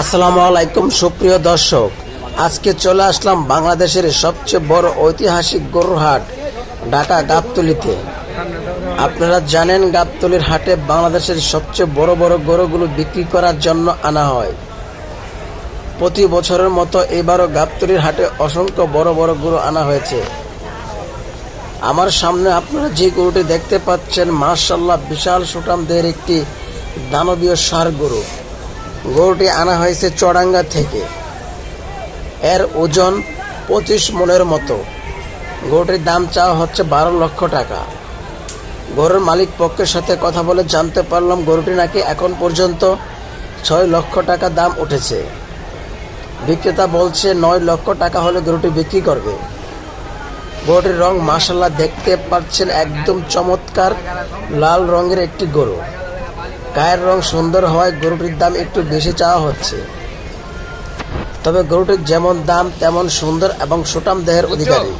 আসসালামু আলাইকুম, সুপ্রিয় দর্শক। আজকে চলে আসলাম বাংলাদেশের সবচেয়ে বড় ঐতিহাসিক গরুর হাট, ঢাকা গাবতলিতে। আপনারা জানেন গাবতলির হাটে বাংলাদেশের সবচেয়ে বড় বড় গরুগুলো বিক্রি করার জন্য আনা হয়। প্রতি বছরের মতো এবারও গাবতলির হাটে অসংখ্য বড় বড় গরু আনা হয়েছে। আমার সামনে আপনারা যে গরুটি দেখতে পাচ্ছেন মার্শাল্লাহ বিশাল সুটামদের একটি দানবীয় সার গরু। গরুটি আনা হয়েছে চড়াঙ্গা থেকে। এর ওজন পঁচিশ মনের মতো। গরুটির দাম চাওয়া হচ্ছে বারো লক্ষ টাকা। গরুর মালিক পক্ষের সাথে কথা বলে জানতে পারলাম গরুটি নাকি এখন পর্যন্ত ছয় লক্ষ টাকা দাম উঠেছে। বিক্রেতা বলছে, নয় লক্ষ টাকা হলে গরুটি বিক্রি করবে। গরুটির রং মাসাল্লাহ দেখতে পাচ্ছেন একদম চমৎকার, লাল রঙের একটি গরু। গায়ের রং সুন্দর হওয়ায় গরুটির দাম একটু বেশি চাওয়া হচ্ছে। তবে গরুটির যেমন দাম তেমন সুন্দর এবং সুটাম দেহের অধিকারী।